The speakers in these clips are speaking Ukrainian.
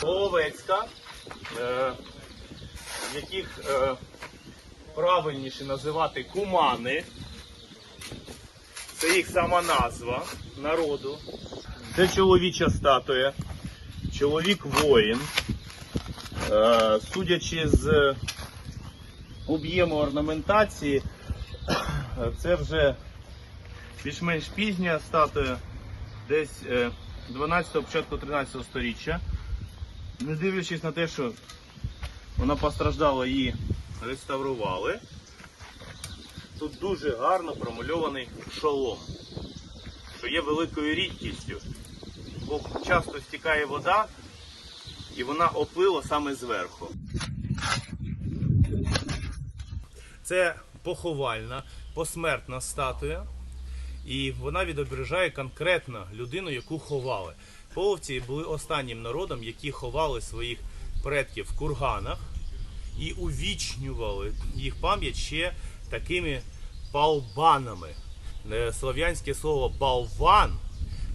Половецька, е, яких е, правильніше називати кумани. Це їх сама назва народу. Це чоловіча статуя, чоловік воїн. Е, судячи з об'єму орнаментації, це вже більш-менш пізня статуя, десь е, 12-го, початку 13 го століття. Не дивлячись на те, що вона постраждала, її реставрували. Тут дуже гарно промальований шолом, що є великою рідкістю, бо часто стікає вода і вона оплила саме зверху. Це поховальна, посмертна статуя, і вона відображає конкретно людину, яку ховали. Половці були останнім народом, які ховали своїх предків в курганах і увічнювали їх пам'ять ще такими балбанами. Е, Слов'янське слово балван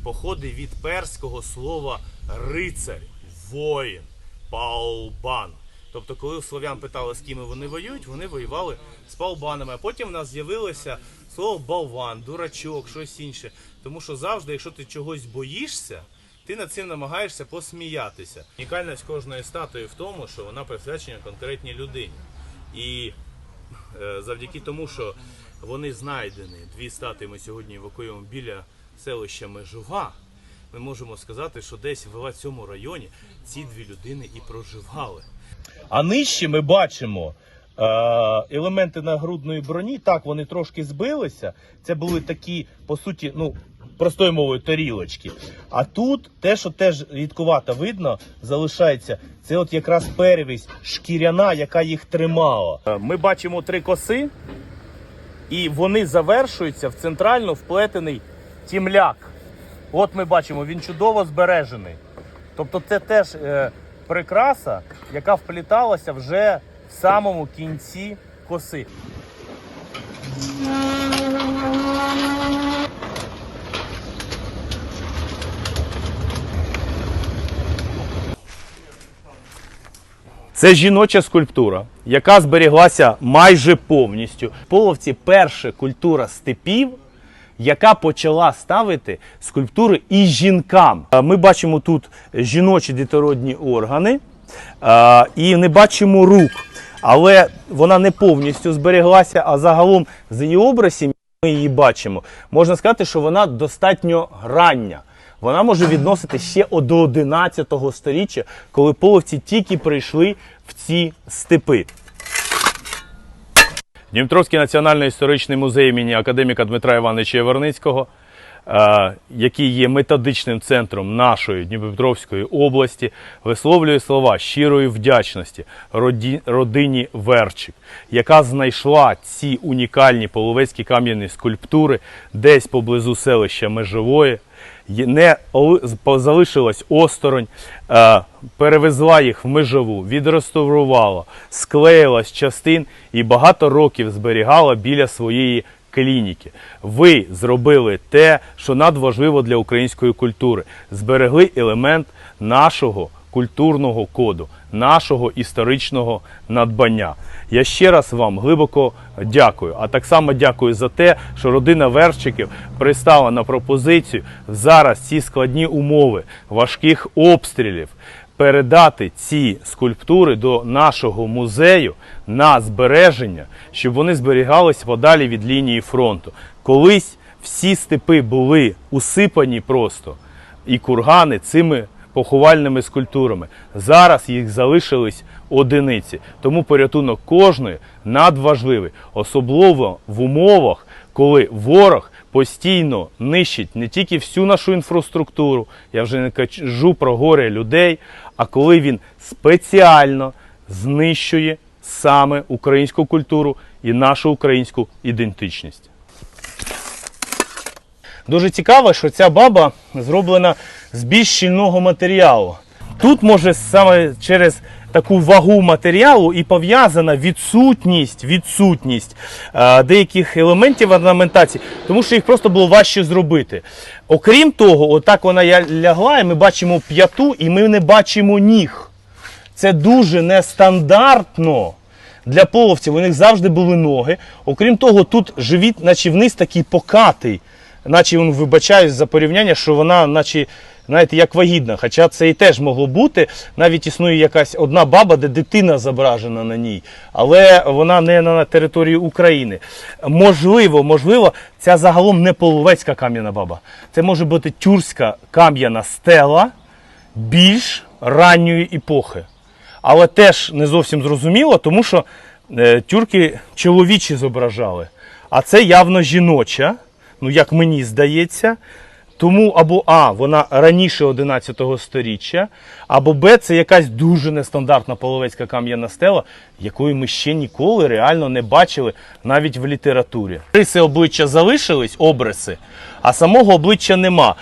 походить від перського слова рицарь, воїн, палбан. Тобто, коли слов'ян питали, з ким вони воюють, вони воювали з палбанами. А потім в нас з'явилося слово болван, дурачок, щось інше. Тому що завжди, якщо ти чогось боїшся, ти над цим намагаєшся посміятися. Унікальність кожної статуї в тому, що вона присвячена конкретній людині. І е, завдяки тому, що вони знайдені, дві статуї ми сьогодні евакуємо біля селища Межова, ми можемо сказати, що десь в цьому районі ці дві людини і проживали. А нижче ми бачимо е, елементи нагрудної броні. Так, вони трошки збилися. Це були такі, по суті, ну. Простою мовою тарілочки. А тут те, що теж рідкувато видно, залишається. Це от якраз перевість шкіряна, яка їх тримала. Е, Ми бачимо три коси, і вони завершуються в центрально вплетений тімляк. От ми бачимо, він чудово збережений. Тобто це теж е, прикраса, яка впліталася вже в самому кінці коси. Це жіноча скульптура, яка зберіглася майже повністю. Половці перша культура степів, яка почала ставити скульптури і жінкам. Е, Ми бачимо тут жіночі дітородні органи е, і не бачимо рук. Але вона не повністю збереглася, а загалом з її образів ми її бачимо. Можна сказати, що вона достатньо рання. Вона може відносити ще до 11 століття, коли половці тільки прийшли в ці степи. Дніпровський національний історичний музей імені академіка Дмитра Івановича Яворницького, який є методичним центром нашої Дніпропетровської області, висловлює слова щирої вдячності родині Верчик, яка знайшла ці унікальні половецькі кам'яні скульптури десь поблизу селища Межової. Не залишилась осторонь, е, перевезла їх в межову, відреставрувала, склеїла з частин і багато років зберігала біля своєї клініки. Ви зробили те, що надважливо для української культури. Зберегли елемент нашого культурного коду, нашого історичного надбання. Я ще раз вам глибоко дякую. А так само дякую за те, що родина Верчиків пристала на пропозицію зараз ці складні умови важких обстрілів передати ці скульптури до нашого музею на збереження, щоб вони зберігалися подалі від лінії фронту. Колись всі степи були усипані просто і кургани цими поховальними скульптурами. Зараз їх залишились одиниці. Тому порятунок кожної надважливий, особливо в умовах, коли ворог постійно нищить не тільки всю нашу інфраструктуру, я вже не кажу про горе людей, а коли він спеціально знищує саме українську культуру і нашу українську ідентичність. Дуже цікаво, що ця баба зроблена з більш щільного матеріалу. Тут може саме через таку вагу матеріалу і пов'язана відсутність, відсутність е, деяких елементів орнаментації, тому що їх просто було важче зробити. Окрім того, отак вона лягла, і ми бачимо п'яту, і ми не бачимо ніг. Це дуже нестандартно для половців. У них завжди були ноги. Окрім того, тут живіт, наче вниз такий покатий, наче вибачаюсь за порівняння, що вона, наче, знаєте, як вагітна. Хоча це і теж могло бути. Навіть існує якась одна баба, де дитина зображена на ній, але вона не на території України. Можливо, можливо, ця загалом не половецька кам'яна баба. Це може бути тюркська кам'яна стела більш ранньої епохи. Але теж не зовсім зрозуміло, тому що е, тюрки чоловічі зображали. А це явно жіноча, ну як мені здається. Тому або А, вона раніше 11 сторіччя, або Б, це якась дуже нестандартна половецька кам'яна стела, якої ми ще ніколи реально не бачили навіть в літературі. Риси обличчя залишились, обриси, а самого обличчя нема.